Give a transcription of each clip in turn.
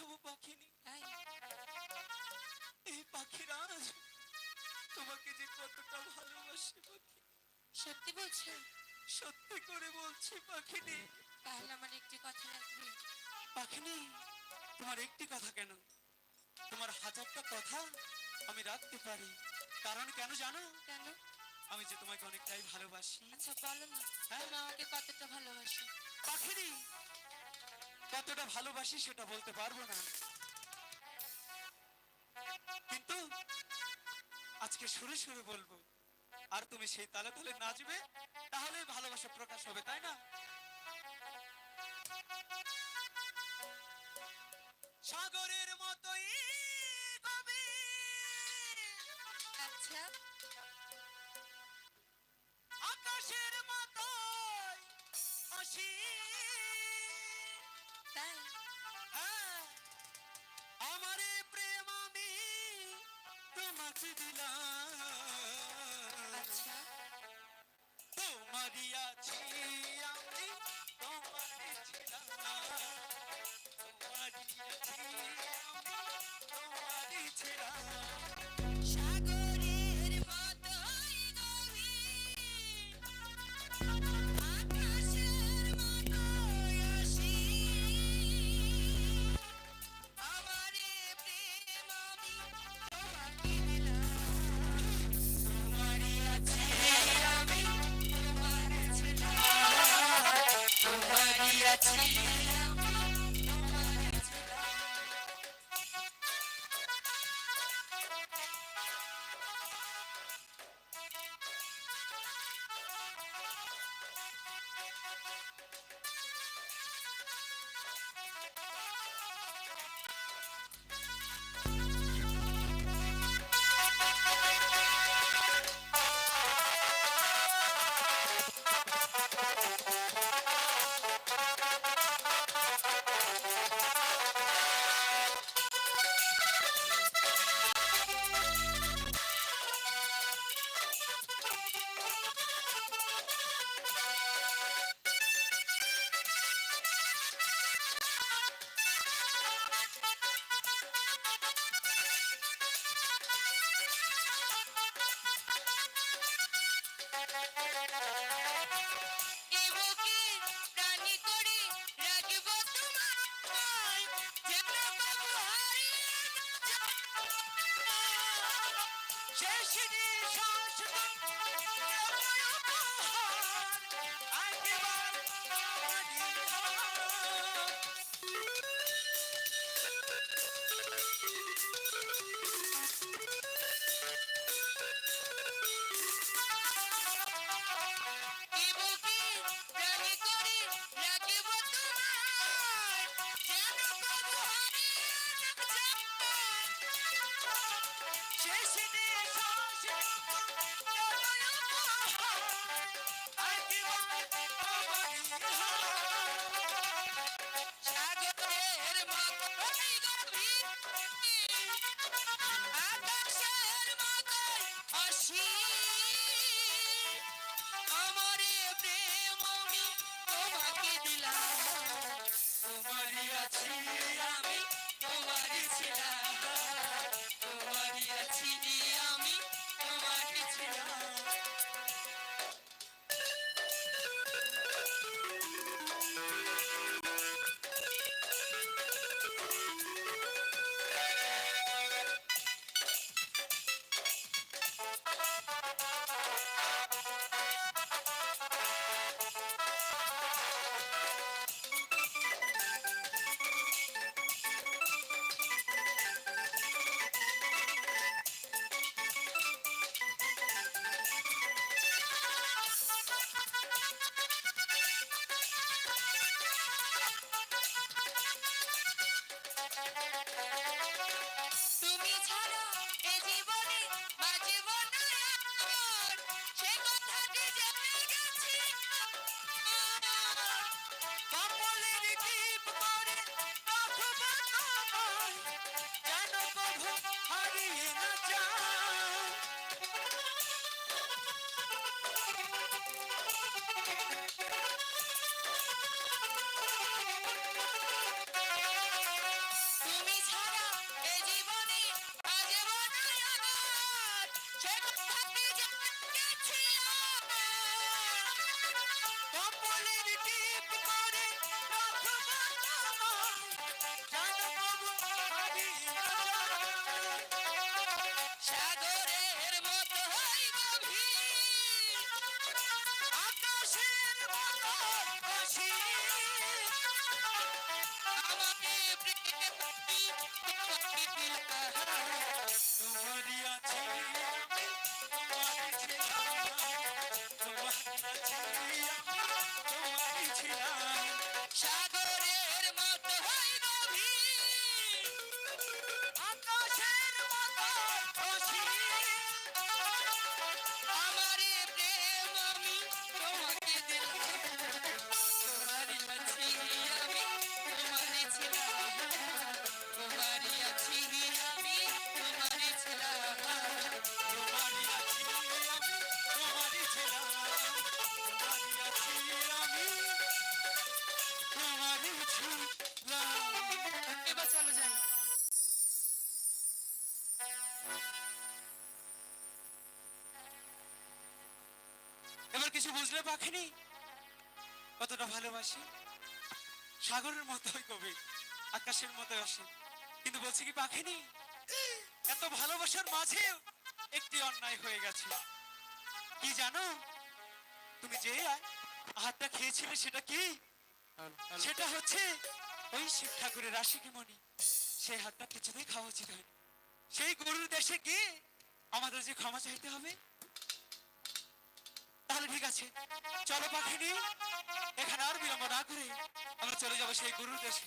বাঁচাবো পাখিনি। এই পাখিরাজ তোমাকে যে কতটা ভালোবাসি পাখি। সত্যি বলছো? সত্যি করে বলছি পাখিনি। তাহলে আমার একটি কথা রাখবে পাখিনি তোমার একটি কথা কেন? তোমার হাজারটা কথা আমি রাখতে পারি। কারণ কেন জানো? কেন? আমি যে তোমাকে অনেকটাই ভালোবাসি। আচ্ছা বলো না। হ্যাঁ? আমাকে কতটা ভালোবাসো? পাখিনি কতটা ভালোবাসি সেটা বলতে পারব না। কিন্তু আজকে শুরু শুরু বলব, আর তুমি সেই তালে তালে নাচবে তাহলে ভালোবাসা প্রকাশ হবে, তাই না? তোমাকে দিলাম। আচ্ছা। তোমারই আছি। Jason বুঝলে পাখিনি? কতটা ভালোবাসি? সাগরের মতোই কবি আকাশের মতো আসে কিন্তু বলছি কি পাখিনি? এত ভালোবাসার মাঝেও একটি অন্যায় হয়ে গেছে। কি জানো? তুমি যে হাতটা খেয়েছিলে সেটা কি? সেটা হচ্ছে ওই শিব ঠাকুরের মণি সেই হাতটা কিছুতেই খাওয়া উচিত হয়নি। সেই গরুর দেশে গিয়ে আমাদের যে ক্ষমা চাইতে হবে তাহলে ঠিক আছে। চলো পাখিনি। এখানে আর বিলম্ব না করে আমরা চলে যাব সেই গরুর দেশে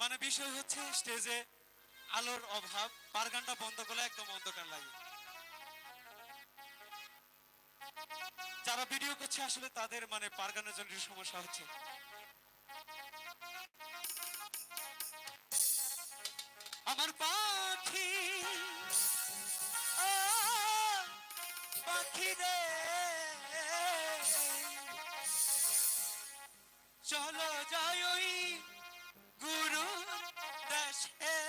মানে বিষয় হচ্ছে স্টেজে আলোর অভাব পারগানটা বন্ধ করলে একদম অন্ধকার লাগে। যারা ভিডিও করছে আসলে তাদের মানে পারগানের জন্য সমস্যা হচ্ছে। আমার পাখি পাখি রে চলো যাই গুরু দেশে।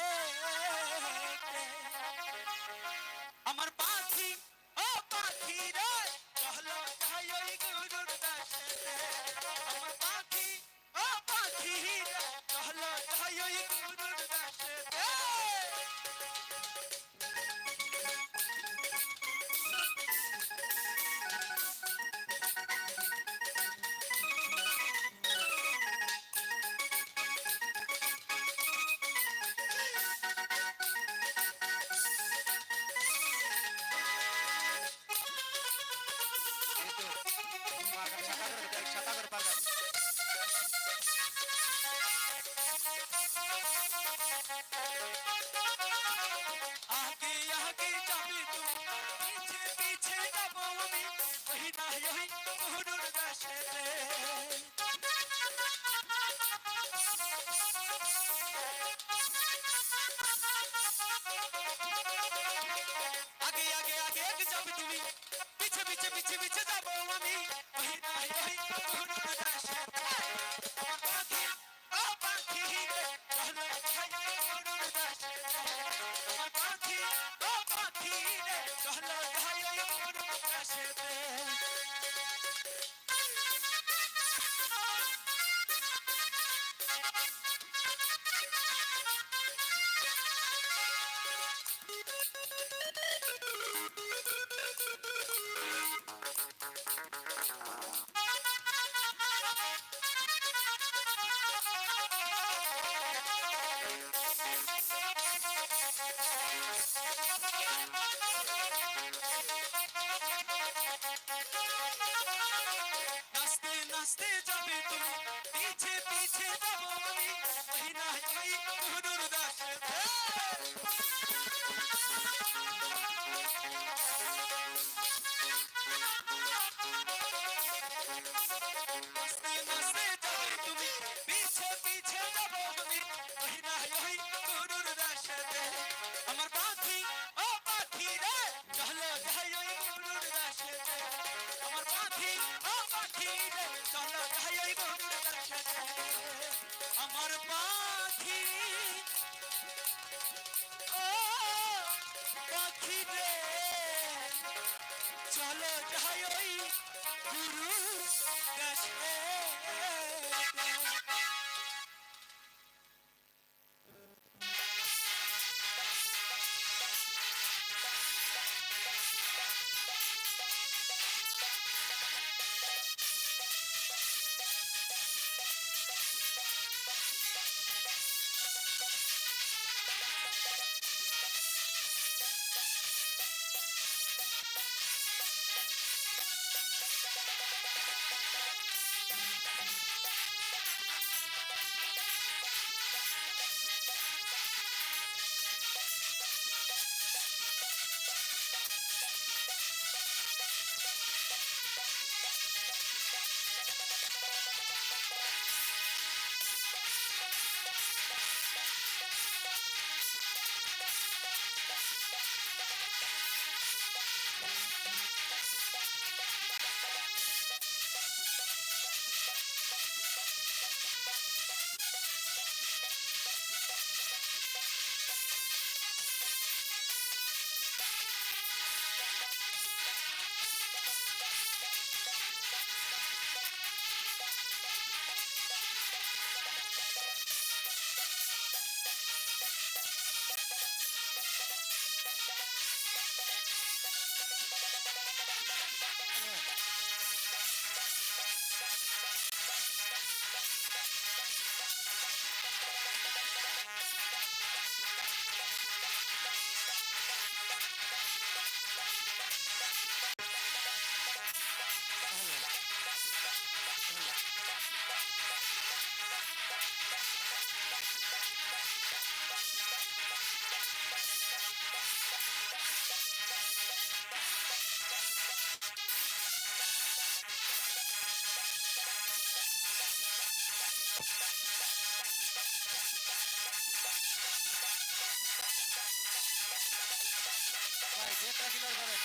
স্পেটাকুলার করেন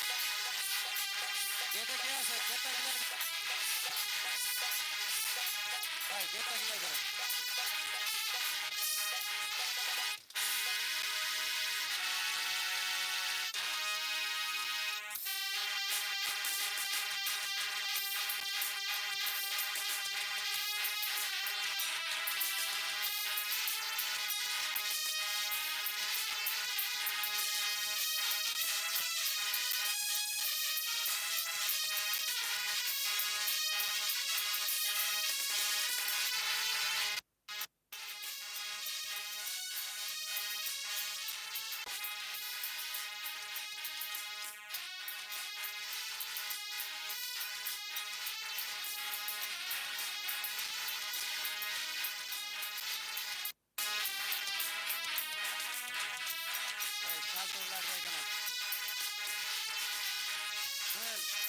গেটে কে আছে স্পেটাকুলার ভাই স্পেটাকুলার করেন Amen.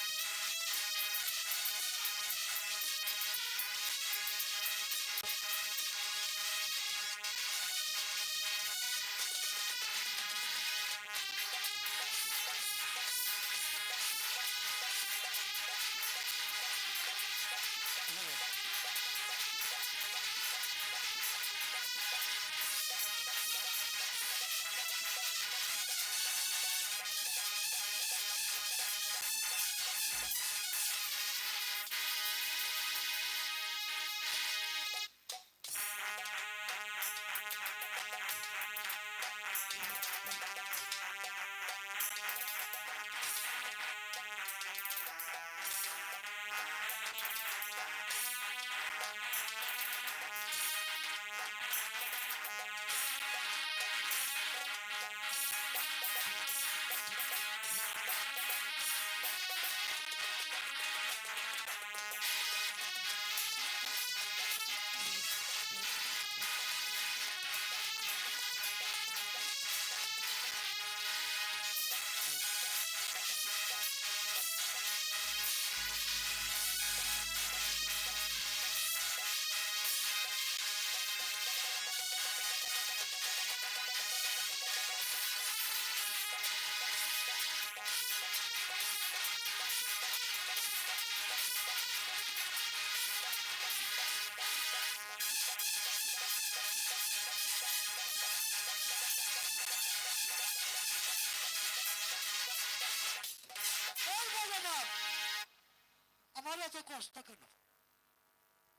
এত কষ্ট কেন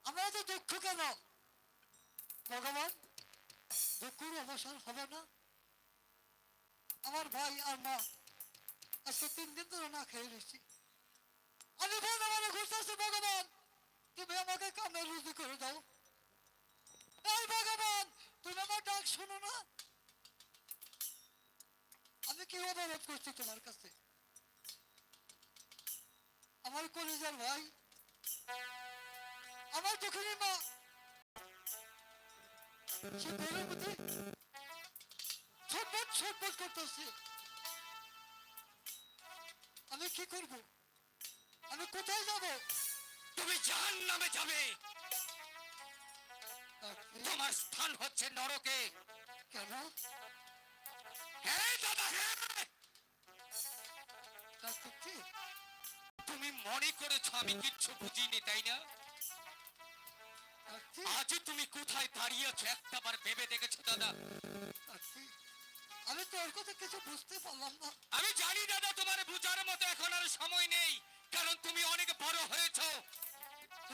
আমার এত দুঃখ কেন ভগবান, দুঃখের অবসর হবে না। আমার ভাই আর মা আজকে তিন দিন ধরে না খেয়ে রয়েছি। আমি ভগবানে ঘুরতেছি ভগবান। তুমি আমাকে কামে রুজি করে দাও। এই ভগবান, তুমি আমার ডাক শোনো না। আমি কি অনুরোধ করছি তোমার কাছে? আমার কলেজের ভাই আমার দোকানের মা সে ঘরের মধ্যে ছটপট ছটপট করতেছে আমি কি করব আমি কোথায় যাব তুমি জাহান নামে যাবে তোমার স্থান হচ্ছে নরকে কেন হ্যাঁ দাদা হ্যাঁ তুমি মনে করেছ আমি কিচ্ছু বুঝিনি তাই না আজ তুমি কোথায় দাঁড়িয়েছো? একটাবার ভেবে দেখেছ দাদা। আমি তো ওর কথা কিছু বুঝতে পারলাম না। আমি জানি দাদা তোমার বুঝার মতো এখন আর সময় নেই কারণ তুমি অনেক বড় হয়েছো।